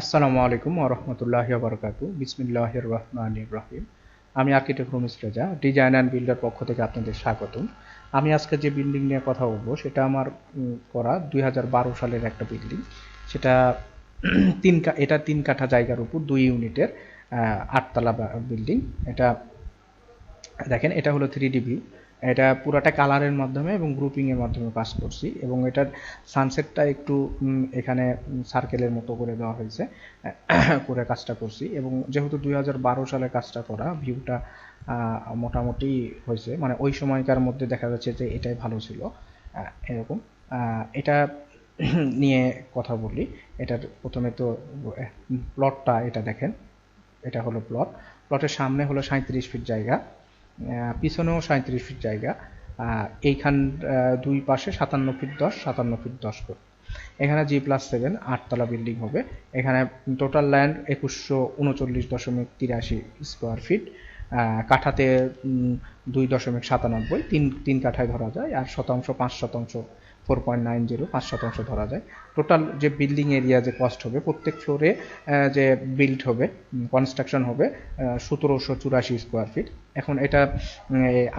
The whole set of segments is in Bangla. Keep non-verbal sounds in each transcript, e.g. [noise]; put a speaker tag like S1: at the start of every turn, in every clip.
S1: আসসালামু আলাইকুম ওরহমতুল্লাহি বরকাতু বিসমিল্লাহির রহমানির রহিম। আমি architect Rumis Reza, design and builder পক্ষ থেকে আপনাদের স্বাগতম। আমি আজকে যে বিল্ডিং নিয়ে কথা বলব, সেটা আমার করা দুই হাজার বারো সালের একটা বিল্ডিং। সেটা [clears throat] তিন এটা তিন কাঠা জায়গার উপর, দুই ইউনিটের আটতলা বিল্ডিং। এটা, দেখেন, এটা হলো থ্রি ডি ভিউ এটা পুরাটা কালারের মাধ্যমে এবং গ্রুপিংয়ের মাধ্যমে পাস করছি এবং এটার সানসেটটা একটু এখানে সার্কেলের মতো করে দেওয়া হয়েছে। [coughs] করে কাজটা করছি এবং যেহেতু দুই সালে কাজটা করা ভিউটা মোটামুটি হয়েছে। মানে ওই সময়কার মধ্যে দেখা যাচ্ছে যে এটাই ভালো ছিল। এরকম। এটা [coughs] নিয়ে কথা বলি। এটার প্রথমে তো প্লটটা এটা দেখেন। এটা হলো প্লট প্লটের সামনে হলো সাঁত্রিশ ফিট জায়গা। পিছনেও সাঁত্রিশ ফিট জায়গা এইখান দুই পাশে সাতান্ন ফিট দশ, সাতান্ন ফিট দশ ফুট। এখানে জি প্লাস সেভেন আটতলা বিল্ডিং হবে। এখানে টোটাল ল্যান্ড একুশশো উনচল্লিশ দশমিক তিরাশি স্কোয়ার ফিট কাঠাতে দুই দশমিক সাতানব্বই, তিন তিন কাঠায় ধরা যায়, আর শতাংশ, পাঁচ শতাংশ ফোর পয়েন্ট নাইন জিরো পাঁচ শতাংশ ধরা যায়। টোটাল যে বিল্ডিং এরিয়া যে কস্ট হবে, প্রত্যেক ফ্লোরে যে বিল্ড হবে কনস্ট্রাকশন হবে সতেরোশো চুরাশি স্কোয়ার ফিট এখন এটা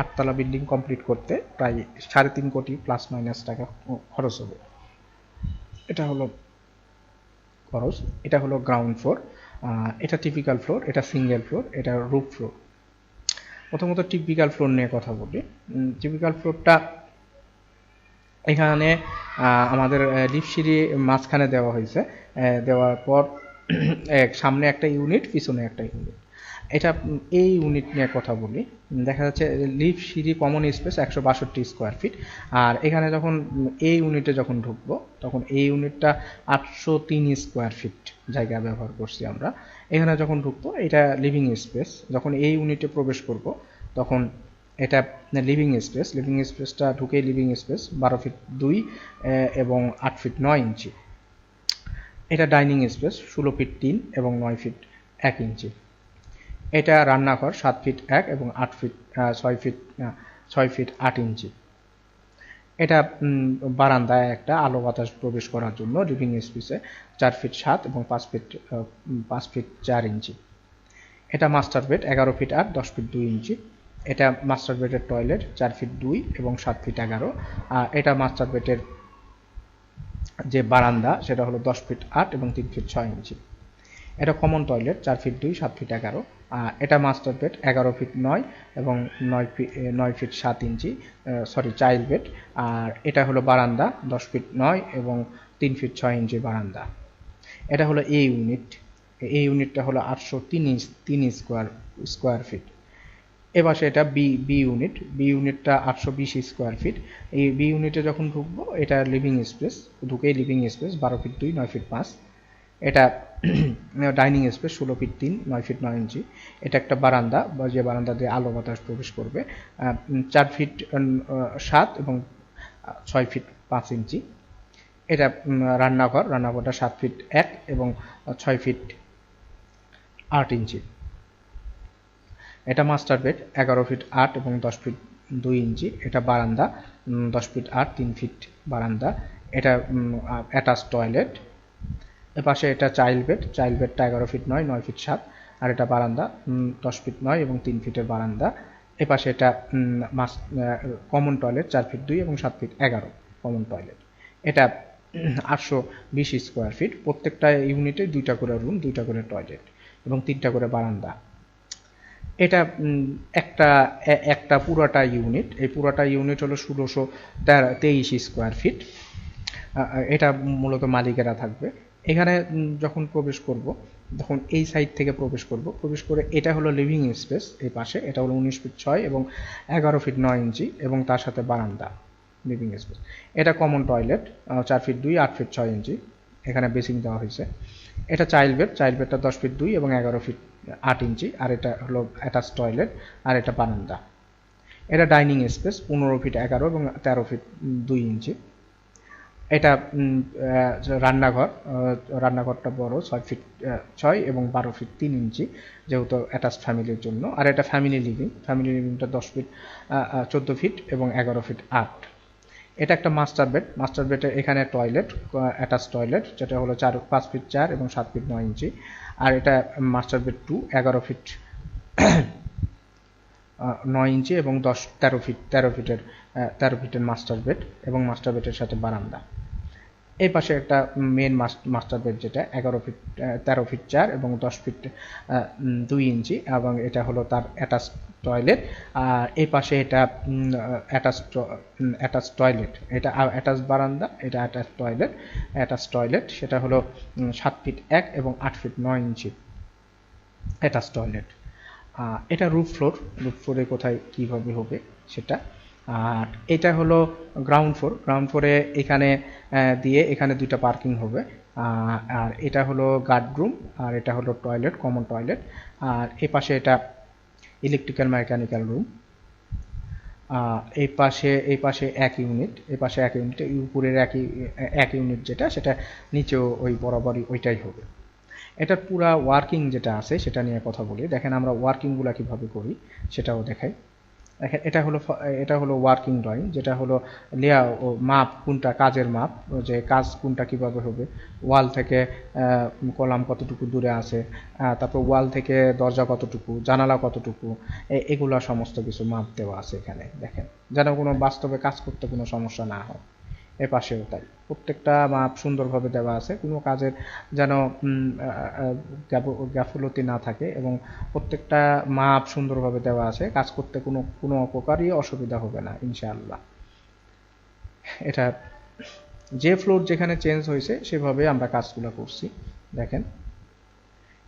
S1: আটতলা বিল্ডিং কমপ্লিট করতে প্রায় সাড়ে তিন কোটি প্লাস মাইনাস টাকা খরচ হবে। এটা হলো খরচ। এটা হলো গ্রাউন্ড ফ্লোর এটা টিপিক্যাল ফ্লোর এটা সিঙ্গেল ফ্লোর এটা রুফ ফ্লোর প্রথমত টিপিক্যাল ফ্লোর নিয়ে কথা বলি। টিপিক্যাল ফ্লোরটা এখানে আমাদের সিঁড়ি মাঝখানে দেওয়া হয়েছে। দেওয়ার পর, [clears throat] এক, সামনে একটা ইউনিট পিছনে একটা ইউনিট এটা এই ইউনিট নিয়ে কথা বলি। দেখা যাচ্ছে লিফট সিঁড়ি কমন স্পেস একশো বাষট্টি স্কোয়ার ফিট আর এখানে যখন এই ইউনিটে যখন ঢুকবো, তখন এই ইউনিটটা আটশো তিন স্কোয়ার ফিট জায়গা ব্যবহার করছি আমরা। এখানে যখন ঢুকবো, এটা লিভিং স্পেস যখন এই ইউনিটে প্রবেশ করব, তখন এটা লিভিং স্পেস লিভিং স্পেসটা ঢুকে লিভিং স্পেস বারো ফিট দুই এবং আট ফিট নয় ইঞ্চি। এটা ডাইনিং স্পেস ষোলো ফিট তিন এবং নয় ফিট এক ইঞ্চি। এটা রান্নাঘর সাত ফিট এক এবং আট ফিট ছয় ফিট ছয় ফিট আট ইঞ্চি। এটা বারান্দায় একটা আলো বাতাস প্রবেশ করার জন্য লিভিং স্পেসে চার ফিট সাত এবং পাঁচ ফিট পাঁচ ফিট চার ইঞ্চি। এটা মাস্টার বেড এগারো ফিট আট, দশ ফিট দুই ইঞ্চি। এটা মাস্টার বেডের টয়লেট চার ফিট দুই এবং সাত ফিট এগারো। আর এটা মাস্টার বেডের যে বারান্দা, সেটা হলো দশ ফিট আট এবং তিন ফিট ছয় ইঞ্চি। এটা কমন টয়লেট চার ফিট দুই, সাত ফিট এগারো। এটা মাস্টার বেড এগারো ফিট নয় এবং নয় ফিট নয় ফিট সাত ইঞ্চি সরি চাইল্ড বেড আর এটা হলো বারান্দা, দশ ফিট নয় এবং তিন ফিট ছয় ইঞ্চি বারান্দা। এটা হলো এ ইউনিট এই ইউনিটটা হলো আটশো তিন ইঞ্চ, তিন স্কোয়ার স্কোয়ার ফিট এবার এটা বি বি ইউনিট বি ইউনিটটা আটশো বিশ স্কোয়ার ফিট এই বি ইউনিটে যখন ঢুকবো, এটা লিভিং স্পেস ঢুকেই লিভিং স্পেস বারো ফিট দুই, নয় ফিট পাঁচ। এটা ডাইনিং স্পেস ষোলো ফিট তিন, নয় ফিট নয় ইঞ্চি। এটা একটা বারান্দা, বা যে বারান্দা দিয়ে আলো বাতাস প্রবেশ করবে। চার ফিট সাত এবং ছয় ফিট পাঁচ ইঞ্চি। এটা রান্নাঘর, রান্নাঘরটা সাত ফিট এক এবং ছয় ফিট আট ইঞ্চি। এটা মাস্টার বেড, এগারো ফিট আট এবং দশ ফিট দুই ইঞ্চি। এটা বারান্দা দশ ফিট আট, তিন ফিট বারান্দা। এটা অ্যাটাচ টয়লেট। এপাশে এটা চাইল্ড বেড চাইল্ড বেডটা এগারো ফিট নয় নয় ফিট সাত, আর এটা বারান্দা দশ ফিট নয় এবং তিন ফিটের বারান্দা। এপাশে এটা মাস কমন টয়লেট চার ফিট দুই এবং সাত ফিট এগারো কমন টয়লেট এটা আটশো বিশ স্কোয়ার ফিট প্রত্যেকটা ইউনিটে দুইটা করে রুম দুইটা করে টয়লেট এবং তিনটা করে বারান্দা। এটা একটা একটা পুরাটা ইউনিট এই পুরাটা ইউনিট হলো ষোলোশো তেইশ স্কোয়ার ফিট এটা মূলত মালিকেরা থাকবে। এখানে যখন প্রবেশ করব, তখন এই সাইড থেকে প্রবেশ করব। প্রবেশ করে এটা হলো লিভিং স্পেস এই পাশে। এটা হলো উনিশ ফিট ছয় এবং এগারো ফিট নয় ইঞ্চি এবং তার সাথে বারান্দা লিভিং স্পেস এটা কমন টয়লেট চার ফিট দুই, আট ফিট ছয় ইঞ্চি। এখানে বেসিং দেওয়া হয়েছে। এটা চাইল্ড বেড চাইল্ড বেডটা দশ ফিট দুই এবং এগারো ফিট আট ইঞ্চি। আর এটা হলো অ্যাটাচ টয়লেট আর এটা বারান্দা। এটা ডাইনিং স্পেস পনেরো ফিট এগারো এবং তেরো ফিট দুই ইঞ্চি। এটা রান্নাঘর রান্নাঘরটা বড়, ছয় ফিট ছয় এবং বারো ফিট তিন ইঞ্চি, যেহেতু অ্যাটাচ ফ্যামিলির জন্য। আর এটা ফ্যামিলি লিভিং ফ্যামিলি লিভিংটা দশ ফিট চোদ্দ ফিট এবং এগারো ফিট আট। এটা একটা মাস্টার বেড মাস্টার বেডের এখানে টয়লেট অ্যাটাচ টয়লেট যেটা হলো চার, পাঁচ ফিট চার এবং সাত ফিট নয় ইঞ্চি। আর এটা মাস্টার বেড টু এগারো ফিট নয় ইঞ্চি এবং দশ, তেরো ফিট, তেরো ফিটের তেরো ফিটের মাস্টার বেড এবং মাস্টার বেডের সাথে বারান্দা। এই পাশে একটা মেন মাস্টার বেড যেটা, এগারো ফিট তেরো ফিট চার এবং দশ ফিট দুই ইঞ্চি এবং এটা হলো তার অ্যাটাচ টয়লেট আর এই পাশে এটা অ্যাটাচ অ্যাটাচ টয়লেট এটা অ্যাটাচ বারান্দা, এটা অ্যাটাচ টয়লেট অ্যাটাচ টয়লেট সেটা হলো সাত ফিট এক এবং আট ফিট নয় ইঞ্চি। অ্যাটাচ টয়লেট এটা রুফ ফ্লোর রুফ ফ্লোরে কোথায় কীভাবে হবে সেটা। আর এটা হলো গ্রাউন্ড ফ্লোর গ্রাউন্ড ফ্লোরে এখানে দিয়ে এখানে দুইটা পার্কিং হবে। আর এটা হলো গার্ড রুম আর এটা হলো টয়লেট কমন টয়লেট আর এই পাশে এটা ইলেকট্রিক্যাল মেকানিক্যাল রুম এই পাশে এই পাশে এক ইউনিট এই পাশে এক ইউনিট উপরের একই এক ইউনিট যেটা, সেটা নিচেও ওই বরাবরই ওইটাই হবে। এটার পুরা ওয়ার্কিং যেটা আছে, সেটা নিয়ে কথা বলি। দেখেন আমরা ওয়ার্কিংগুলো কীভাবে করি, সেটাও দেখাই। দেখেন, এটা হলো এটা হলো ওয়ার্কিং ড্রয়িং যেটা হলো লেয়া মাপ কোনটা কাজের মাপ যে কাজ কোনটা কীভাবে হবে। ওয়াল থেকে কলাম কতটুকু দূরে আছে তারপর ওয়াল থেকে দরজা কতটুকু, জানালা কতটুকু এগুলা সমস্ত কিছু মাপ দেওয়া আছে এখানে, দেখেন। যেন কোনো বাস্তবে কাজ করতে কোনো সমস্যা না হয়। এ পাশেও তাই। প্রত্যেকটা মাপ সুন্দরভাবে দেওয়া আছে। কোনো কাজের যেন গ্যাফলতি না থাকে এবং প্রত্যেকটা মাপ সুন্দরভাবে দেওয়া আছে। কাজ করতে কোনো কোনো প্রকারই অসুবিধা হবে না, ইনশাআল্লাহ। এটা যে ফ্লোর যেখানে চেঞ্জ হয়েছে, সেভাবে আমরা কাজগুলো করছি। দেখেন।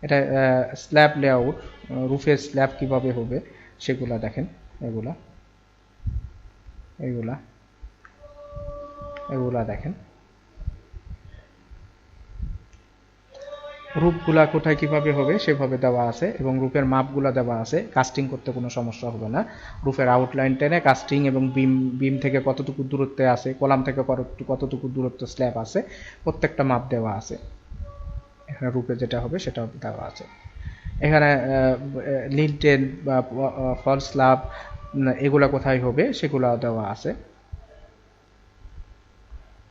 S1: এটা স্ল্যাব লেআউট রুফের স্ল্যাব কীভাবে হবে, সেগুলা দেখেন। এগুলা। এগুলা। এগুলা দেখেন। রূপগুলা কোথায় কীভাবে হবে সেভাবে দেওয়া আছে এবং রূপের মাপগুলা দেওয়া আছে। কাস্টিং করতে কোনো সমস্যা হবে না। রূপের আউটলাইন টেনে কাস্টিং এবং বিম বিম থেকে কতটুকু দূরত্বে আছে, কলাম থেকে কতটুকু দূরত্ব স্ল্যাব আছে, প্রত্যেকটা মাপ দেওয়া আছে। এখানে রূপে যেটা হবে সেটা দেওয়া আছে। এখানে লিনটেন বা ফল স্ল্যাব এগুলা কোথায় হবে সেগুলা দেওয়া আছে।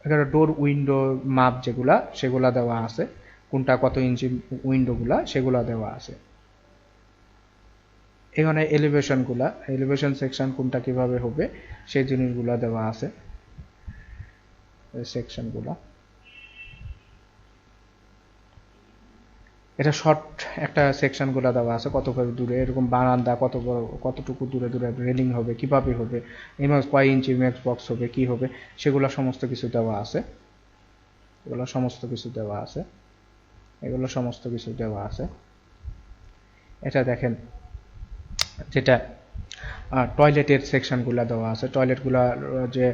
S1: এখানে ডোর উইন্ডো মাপ যেগুলা, সেগুলা দেওয়া আছে। কোনটা কত ইঞ্চি উইন্ডোগুলা সেগুলা দেওয়া আছে। এখানে এলিভেশনগুলা এলিভেশন সেকশন কোনটা কীভাবে হবে, সেই জিনিসগুলা দেওয়া আছে। সেকশনগুলা এটা শর্ট একটা সেকশনগুলো দেওয়া আছে, কত করে দূরে, এরকম বারান্দা, কত কতটুকু দূরে দূরে রেলিং হবে, কীভাবে হবে ইমেজ কয় ইঞ্চি ম্যাক্স বক্স হবে, কি হবে, সেগুলো সমস্ত কিছু দেওয়া আছে। এগুলো সমস্ত কিছু দেওয়া আছে। এগুলো সমস্ত কিছু দেওয়া আছে। এটা দেখেন, যেটা টয়লেটের সেকশনগুলো দেওয়া আছে। টয়লেটগুলো যে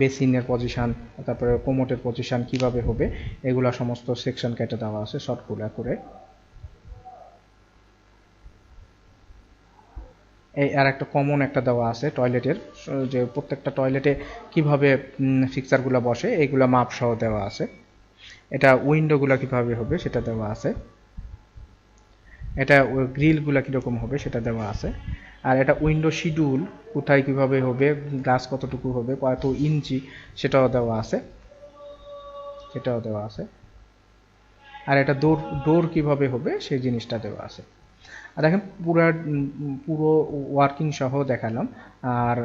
S1: বেসিনের পজিশন তারপরে কোমোটের পজিশন কীভাবে হবে, এগুলো সমস্ত সেকশন কেটে দেওয়া আছে শর্টগুলো করে। এই আর একটা কমন একটা দেওয়া আছে টয়লেটের যে প্রত্যেকটা টয়লেটে কীভাবে ফিক্সারগুলো বসে এইগুলো মাপ সহ দেওয়া আছে। এটা উইন্ডোগুলো কীভাবে হবে, সেটা দেওয়া আছে। এটা গ্রিলগুলো কীরকম হবে, সেটা দেওয়া আছে। আর এটা উইন্ডো শিডিউল কোথায় কীভাবে হবে গ্লাস কতটুকু হবে, কত ইঞ্চি, সেটাও দেওয়া আছে। সেটাও দেওয়া আছে। আর এটা ডোর ডোর কীভাবে হবে, সেই জিনিসটা দেওয়া আছে। আর দেখেন পুরা পুরো ওয়ার্কিং সহ দেখালাম। আর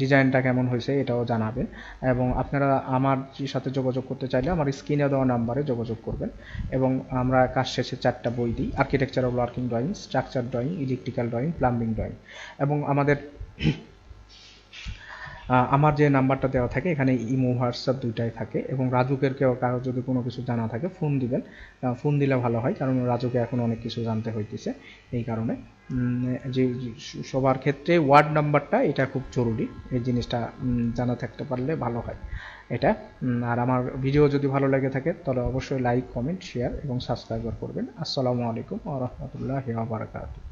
S1: ডিজাইনটা কেমন হয়েছে এটাও জানাবেন। এবং আপনারা আমার সাথে যোগাযোগ করতে চাইলে আমার স্ক্রিনে দেওয়া নাম্বারে যোগাযোগ করবেন। এবং আমরা কাজ শেষে চারটা বই দিই। Architecture of working drawing structure drawing electrical drawing plumbing drawing এবং আমাদের আমার যে নাম্বারটা দেওয়া থাকে, এখানে ইমো, হোয়াটসঅ্যাপ দুইটাই থাকে এবং রাজুকের কেউ কারও যদি কোনো কিছু জানা থাকে, ফোন দিবেন। ফোন দিলে ভালো হয়, কারণ রাজুকে এখন অনেক কিছু জানতে হইতেছে এই কারণে। যে সবার ক্ষেত্রে ওয়ার্ড নাম্বারটা এটা খুব জরুরি, এই জিনিসটা জানা থাকতে পারলে ভালো হয় এটা। আর আমার ভিডিও যদি ভালো লেগে থাকে, তাহলে অবশ্যই লাইক, কমেন্ট, শেয়ার এবং সাবস্ক্রাইবার করবেন। আসসালামু আলাইকুম ওয়া রাহমাতুল্লাহি ওয়া বারাকাতুহু।